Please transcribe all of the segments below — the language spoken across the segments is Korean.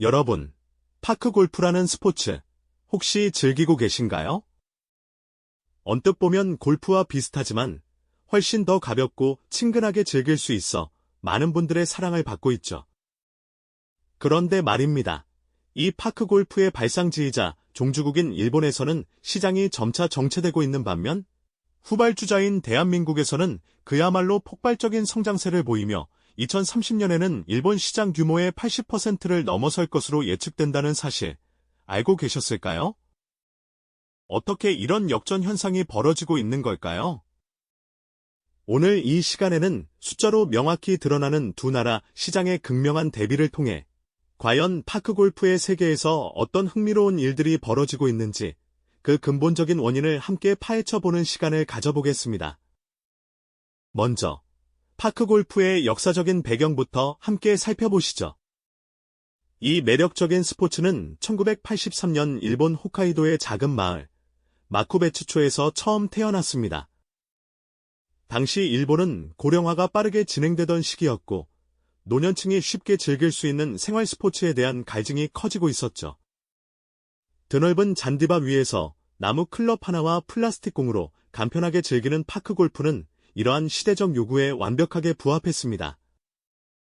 여러분, 파크 골프라는 스포츠 혹시 즐기고 계신가요? 언뜻 보면 골프와 비슷하지만 훨씬 더 가볍고 친근하게 즐길 수 있어 많은 분들의 사랑을 받고 있죠. 그런데 말입니다. 이 파크 골프의 발상지이자 종주국인 일본에서는 시장이 점차 정체되고 있는 반면 후발주자인 대한민국에서는 그야말로 폭발적인 성장세를 보이며 2030년에는 일본 시장 규모의 80%를 넘어설 것으로 예측된다는 사실 알고 계셨을까요? 어떻게 이런 역전 현상이 벌어지고 있는 걸까요? 오늘 이 시간에는 숫자로 명확히 드러나는 두 나라 시장의 극명한 대비를 통해 과연 파크골프의 세계에서 어떤 흥미로운 일들이 벌어지고 있는지 그 근본적인 원인을 함께 파헤쳐보는 시간을 가져보겠습니다. 먼저, 파크골프의 역사적인 배경부터 함께 살펴보시죠. 이 매력적인 스포츠는 1983년 일본 홋카이도의 작은 마을, 마쿠베츠초에서 처음 태어났습니다. 당시 일본은 고령화가 빠르게 진행되던 시기였고, 노년층이 쉽게 즐길 수 있는 생활 스포츠에 대한 갈증이 커지고 있었죠. 드넓은 잔디밭 위에서 나무 클럽 하나와 플라스틱 공으로 간편하게 즐기는 파크 골프는 이러한 시대적 요구에 완벽하게 부합했습니다.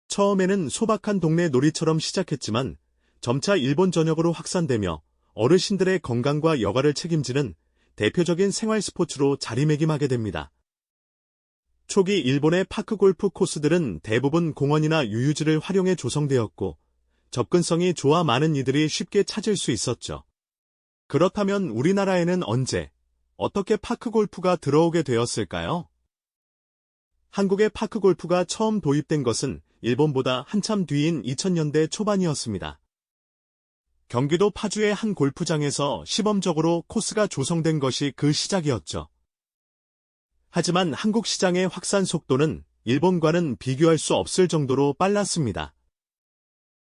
처음에는 소박한 동네 놀이처럼 시작했지만 점차 일본 전역으로 확산되며 어르신들의 건강과 여가를 책임지는 대표적인 생활 스포츠로 자리매김하게 됩니다. 초기 일본의 파크 골프 코스들은 대부분 공원이나 유유지를 활용해 조성되었고 접근성이 좋아 많은 이들이 쉽게 찾을 수 있었죠. 그렇다면 우리나라에는 언제, 어떻게 파크 골프가 들어오게 되었을까요? 한국의 파크 골프가 처음 도입된 것은 일본보다 한참 뒤인 2000년대 초반이었습니다. 경기도 파주의 한 골프장에서 시범적으로 코스가 조성된 것이 그 시작이었죠. 하지만 한국 시장의 확산 속도는 일본과는 비교할 수 없을 정도로 빨랐습니다.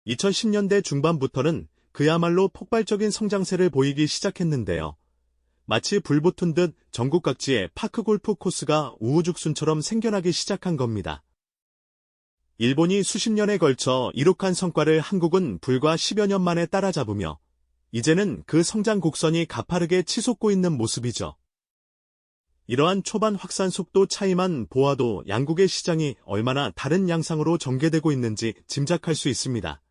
2010년대 중반부터는 그야말로 폭발적인 성장세를 보이기 시작했는데요. 마치 불붙은 듯 전국 각지에 파크 골프 코스가 우후죽순처럼 생겨나기 시작한 겁니다. 일본이 수십 년에 걸쳐 이룩한 성과를 한국은 불과 10여 년 만에 따라잡으며 이제는 그 성장 곡선이 가파르게 치솟고 있는 모습이죠. 이러한 초반 확산 속도 차이만 보아도 양국의 시장이 얼마나 다른 양상으로 전개되고 있는지 짐작할 수 있습니다.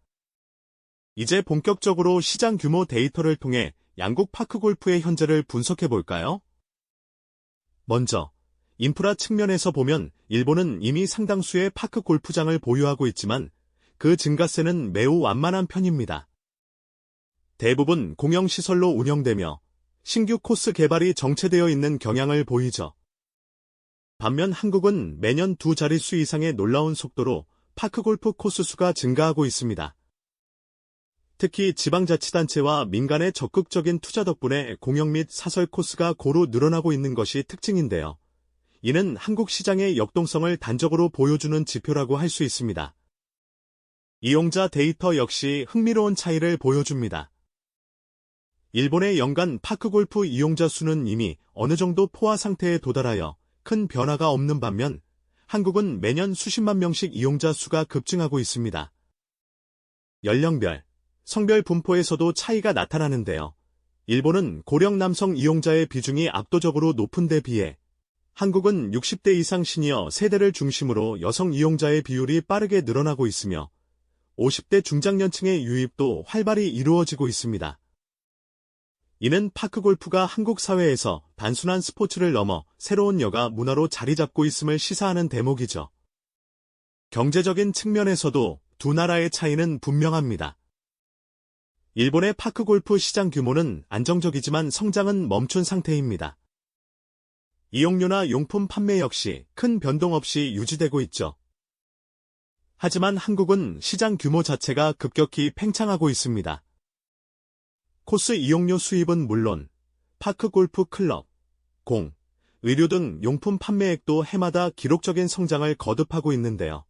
이제 본격적으로 시장 규모 데이터를 통해 양국 파크 골프의 현재를 분석해 볼까요? 먼저, 인프라 측면에서 보면 일본은 이미 상당수의 파크 골프장을 보유하고 있지만 그 증가세는 매우 완만한 편입니다. 대부분 공영시설로 운영되며 신규 코스 개발이 정체되어 있는 경향을 보이죠. 반면 한국은 매년 두 자릿수 이상의 놀라운 속도로 파크 골프 코스 수가 증가하고 있습니다. 특히 지방자치단체와 민간의 적극적인 투자 덕분에 공영 및 사설 코스가 고루 늘어나고 있는 것이 특징인데요. 이는 한국 시장의 역동성을 단적으로 보여주는 지표라고 할 수 있습니다. 이용자 데이터 역시 흥미로운 차이를 보여줍니다. 일본의 연간 파크골프 이용자 수는 이미 어느 정도 포화 상태에 도달하여 큰 변화가 없는 반면 한국은 매년 수십만 명씩 이용자 수가 급증하고 있습니다. 연령별, 성별 분포에서도 차이가 나타나는데요. 일본은 고령 남성 이용자의 비중이 압도적으로 높은 데 비해 한국은 60대 이상 시니어 세대를 중심으로 여성 이용자의 비율이 빠르게 늘어나고 있으며 50대 중장년층의 유입도 활발히 이루어지고 있습니다. 이는 파크골프가 한국 사회에서 단순한 스포츠를 넘어 새로운 여가 문화로 자리 잡고 있음을 시사하는 대목이죠. 경제적인 측면에서도 두 나라의 차이는 분명합니다. 일본의 파크골프 시장 규모는 안정적이지만 성장은 멈춘 상태입니다. 이용료나 용품 판매 역시 큰 변동 없이 유지되고 있죠. 하지만 한국은 시장 규모 자체가 급격히 팽창하고 있습니다. 코스 이용료 수입은 물론 파크 골프 클럽, 공, 의류 등 용품 판매액도 해마다 기록적인 성장을 거듭하고 있는데요.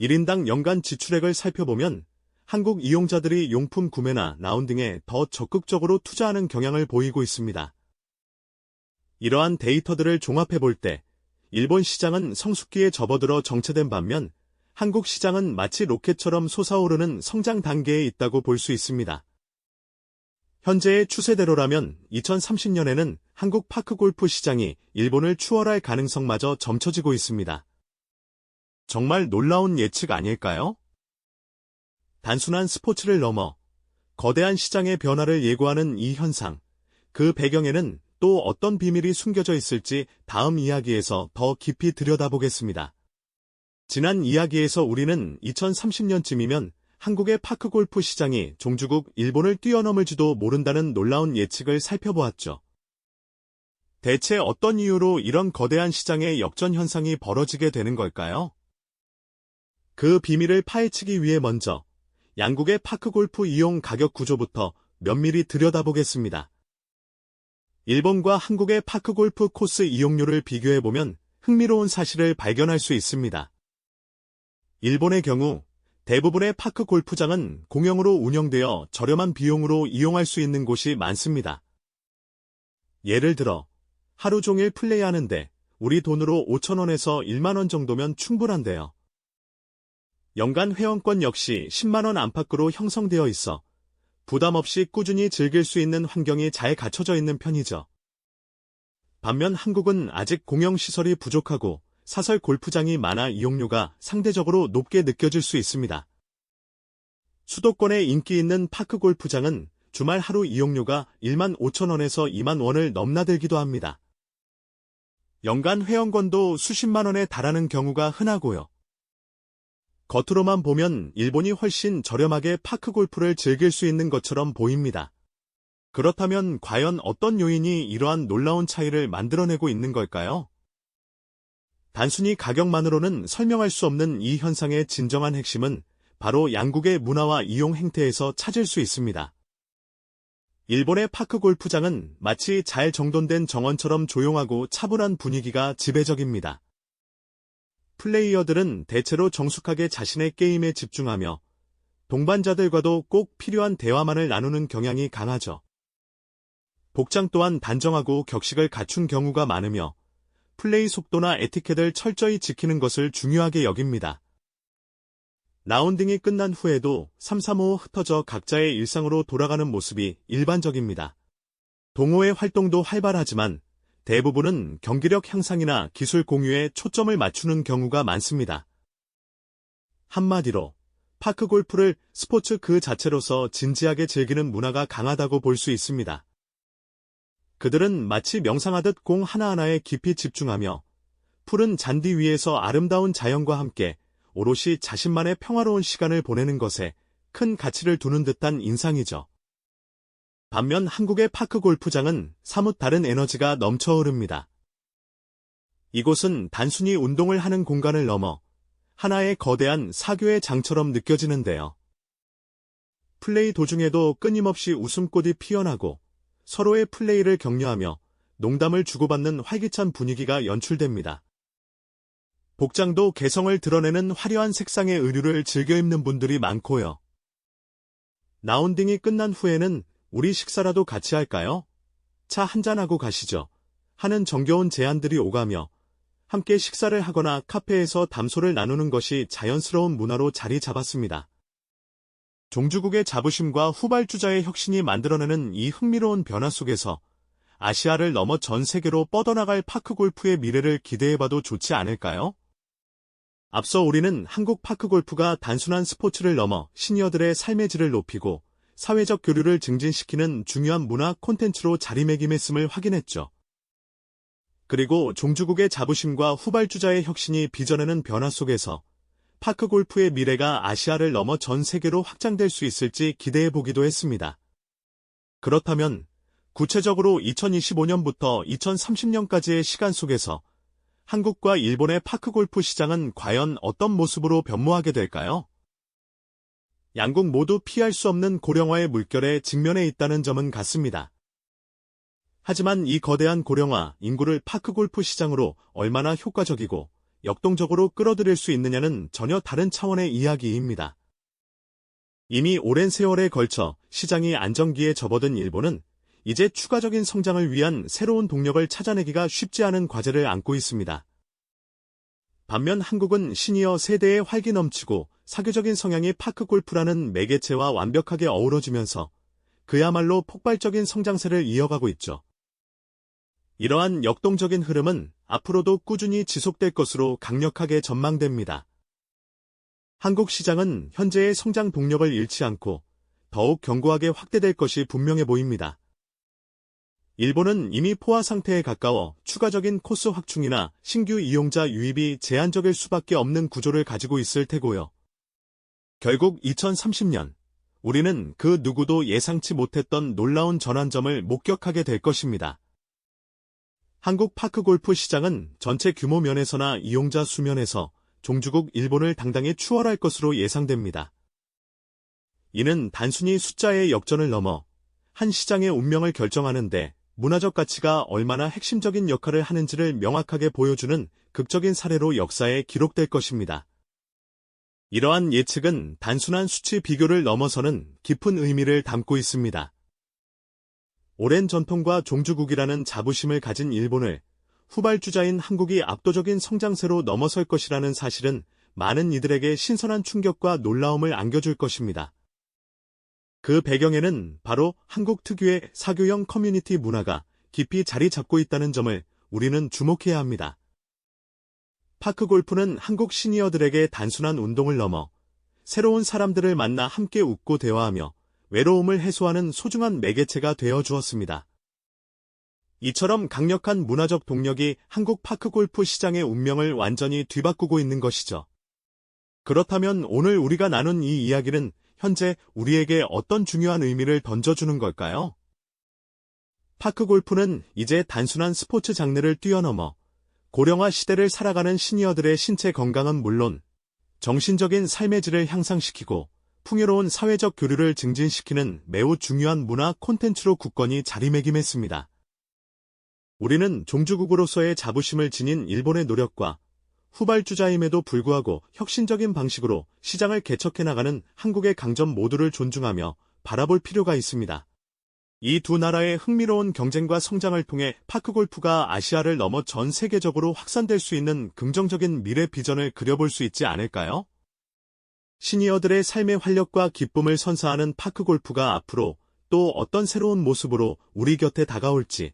1인당 연간 지출액을 살펴보면 한국 이용자들이 용품 구매나 라운딩에 더 적극적으로 투자하는 경향을 보이고 있습니다. 이러한 데이터들을 종합해 볼 때 일본 시장은 성숙기에 접어들어 정체된 반면 한국 시장은 마치 로켓처럼 솟아오르는 성장 단계에 있다고 볼 수 있습니다. 현재의 추세대로라면 2030년에는 한국 파크 골프 시장이 일본을 추월할 가능성마저 점쳐지고 있습니다. 정말 놀라운 예측 아닐까요? 단순한 스포츠를 넘어 거대한 시장의 변화를 예고하는 이 현상, 그 배경에는 또 어떤 비밀이 숨겨져 있을지 다음 이야기에서 더 깊이 들여다보겠습니다. 지난 이야기에서 우리는 2030년쯤이면 한국의 파크 골프 시장이 종주국 일본을 뛰어넘을지도 모른다는 놀라운 예측을 살펴보았죠. 대체 어떤 이유로 이런 거대한 시장의 역전 현상이 벌어지게 되는 걸까요? 그 비밀을 파헤치기 위해 먼저 양국의 파크 골프 이용 가격 구조부터 면밀히 들여다보겠습니다. 일본과 한국의 파크 골프 코스 이용료를 비교해보면 흥미로운 사실을 발견할 수 있습니다. 일본의 경우 대부분의 파크 골프장은 공영으로 운영되어 저렴한 비용으로 이용할 수 있는 곳이 많습니다. 예를 들어 하루 종일 플레이하는데 우리 돈으로 5천원에서 1만원 정도면 충분한데요. 연간 회원권 역시 10만원 안팎으로 형성되어 있어 부담 없이 꾸준히 즐길 수 있는 환경이 잘 갖춰져 있는 편이죠. 반면 한국은 아직 공영시설이 부족하고 사설 골프장이 많아 이용료가 상대적으로 높게 느껴질 수 있습니다. 수도권에 인기 있는 파크 골프장은 주말 하루 이용료가 1만 5천원에서 2만 원을 넘나들기도 합니다. 연간 회원권도 수십만 원에 달하는 경우가 흔하고요. 겉으로만 보면 일본이 훨씬 저렴하게 파크 골프를 즐길 수 있는 것처럼 보입니다. 그렇다면 과연 어떤 요인이 이러한 놀라운 차이를 만들어내고 있는 걸까요? 단순히 가격만으로는 설명할 수 없는 이 현상의 진정한 핵심은 바로 양국의 문화와 이용 행태에서 찾을 수 있습니다. 일본의 파크 골프장은 마치 잘 정돈된 정원처럼 조용하고 차분한 분위기가 지배적입니다. 플레이어들은 대체로 정숙하게 자신의 게임에 집중하며 동반자들과도 꼭 필요한 대화만을 나누는 경향이 강하죠. 복장 또한 단정하고 격식을 갖춘 경우가 많으며 플레이 속도나 에티켓을 철저히 지키는 것을 중요하게 여깁니다. 라운딩이 끝난 후에도 335 흩어져 각자의 일상으로 돌아가는 모습이 일반적입니다. 동호회 활동도 활발하지만 대부분은 경기력 향상이나 기술 공유에 초점을 맞추는 경우가 많습니다. 한마디로 파크 골프를 스포츠 그 자체로서 진지하게 즐기는 문화가 강하다고 볼 수 있습니다. 그들은 마치 명상하듯 공 하나하나에 깊이 집중하며 푸른 잔디 위에서 아름다운 자연과 함께 오롯이 자신만의 평화로운 시간을 보내는 것에 큰 가치를 두는 듯한 인상이죠. 반면 한국의 파크 골프장은 사뭇 다른 에너지가 넘쳐 흐릅니다. 이곳은 단순히 운동을 하는 공간을 넘어 하나의 거대한 사교의 장처럼 느껴지는데요. 플레이 도중에도 끊임없이 웃음꽃이 피어나고 서로의 플레이를 격려하며 농담을 주고받는 활기찬 분위기가 연출됩니다. 복장도 개성을 드러내는 화려한 색상의 의류를 즐겨 입는 분들이 많고요. 라운딩이 끝난 후에는 우리 식사라도 같이 할까요? 차 한잔하고 가시죠. 하는 정겨운 제안들이 오가며 함께 식사를 하거나 카페에서 담소를 나누는 것이 자연스러운 문화로 자리 잡았습니다. 종주국의 자부심과 후발주자의 혁신이 만들어내는 이 흥미로운 변화 속에서 아시아를 넘어 전 세계로 뻗어나갈 파크 골프의 미래를 기대해봐도 좋지 않을까요? 앞서 우리는 한국 파크 골프가 단순한 스포츠를 넘어 시니어들의 삶의 질을 높이고 사회적 교류를 증진시키는 중요한 문화 콘텐츠로 자리매김했음을 확인했죠. 그리고 종주국의 자부심과 후발주자의 혁신이 빚어내는 변화 속에서 파크 골프의 미래가 아시아를 넘어 전 세계로 확장될 수 있을지 기대해 보기도 했습니다. 그렇다면 구체적으로 2025년부터 2030년까지의 시간 속에서 한국과 일본의 파크 골프 시장은 과연 어떤 모습으로 변모하게 될까요? 양국 모두 피할 수 없는 고령화의 물결에 직면해 있다는 점은 같습니다. 하지만 이 거대한 고령화, 인구를 파크 골프 시장으로 얼마나 효과적이고 역동적으로 끌어들일 수 있느냐는 전혀 다른 차원의 이야기입니다. 이미 오랜 세월에 걸쳐 시장이 안정기에 접어든 일본은 이제 추가적인 성장을 위한 새로운 동력을 찾아내기가 쉽지 않은 과제를 안고 있습니다. 반면 한국은 시니어 세대의 활기 넘치고 사교적인 성향이 파크 골프라는 매개체와 완벽하게 어우러지면서 그야말로 폭발적인 성장세를 이어가고 있죠. 이러한 역동적인 흐름은 앞으로도 꾸준히 지속될 것으로 강력하게 전망됩니다. 한국 시장은 현재의 성장 동력을 잃지 않고 더욱 견고하게 확대될 것이 분명해 보입니다. 일본은 이미 포화 상태에 가까워 추가적인 코스 확충이나 신규 이용자 유입이 제한적일 수밖에 없는 구조를 가지고 있을 테고요. 결국 2030년 우리는 그 누구도 예상치 못했던 놀라운 전환점을 목격하게 될 것입니다. 한국 파크 골프 시장은 전체 규모 면에서나 이용자 수면에서 종주국 일본을 당당히 추월할 것으로 예상됩니다. 이는 단순히 숫자의 역전을 넘어 한 시장의 운명을 결정하는데 문화적 가치가 얼마나 핵심적인 역할을 하는지를 명확하게 보여주는 극적인 사례로 역사에 기록될 것입니다. 이러한 예측은 단순한 수치 비교를 넘어서는 깊은 의미를 담고 있습니다. 오랜 전통과 종주국이라는 자부심을 가진 일본을 후발주자인 한국이 압도적인 성장세로 넘어설 것이라는 사실은 많은 이들에게 신선한 충격과 놀라움을 안겨줄 것입니다. 그 배경에는 바로 한국 특유의 사교형 커뮤니티 문화가 깊이 자리 잡고 있다는 점을 우리는 주목해야 합니다. 파크 골프는 한국 시니어들에게 단순한 운동을 넘어 새로운 사람들을 만나 함께 웃고 대화하며 외로움을 해소하는 소중한 매개체가 되어 주었습니다. 이처럼 강력한 문화적 동력이 한국 파크 골프 시장의 운명을 완전히 뒤바꾸고 있는 것이죠. 그렇다면 오늘 우리가 나눈 이 이야기는 현재 우리에게 어떤 중요한 의미를 던져주는 걸까요? 파크 골프는 이제 단순한 스포츠 장르를 뛰어넘어 고령화 시대를 살아가는 시니어들의 신체 건강은 물론 정신적인 삶의 질을 향상시키고 풍요로운 사회적 교류를 증진시키는 매우 중요한 문화 콘텐츠로 굳건히 자리매김했습니다. 우리는 종주국으로서의 자부심을 지닌 일본의 노력과 후발주자임에도 불구하고 혁신적인 방식으로 시장을 개척해 나가는 한국의 강점 모두를 존중하며 바라볼 필요가 있습니다. 이 두 나라의 흥미로운 경쟁과 성장을 통해 파크골프가 아시아를 넘어 전 세계적으로 확산될 수 있는 긍정적인 미래 비전을 그려볼 수 있지 않을까요? 시니어들의 삶의 활력과 기쁨을 선사하는 파크골프가 앞으로 또 어떤 새로운 모습으로 우리 곁에 다가올지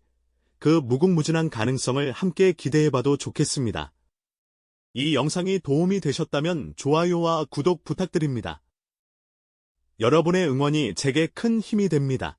그 무궁무진한 가능성을 함께 기대해봐도 좋겠습니다. 이 영상이 도움이 되셨다면 좋아요와 구독 부탁드립니다. 여러분의 응원이 제게 큰 힘이 됩니다.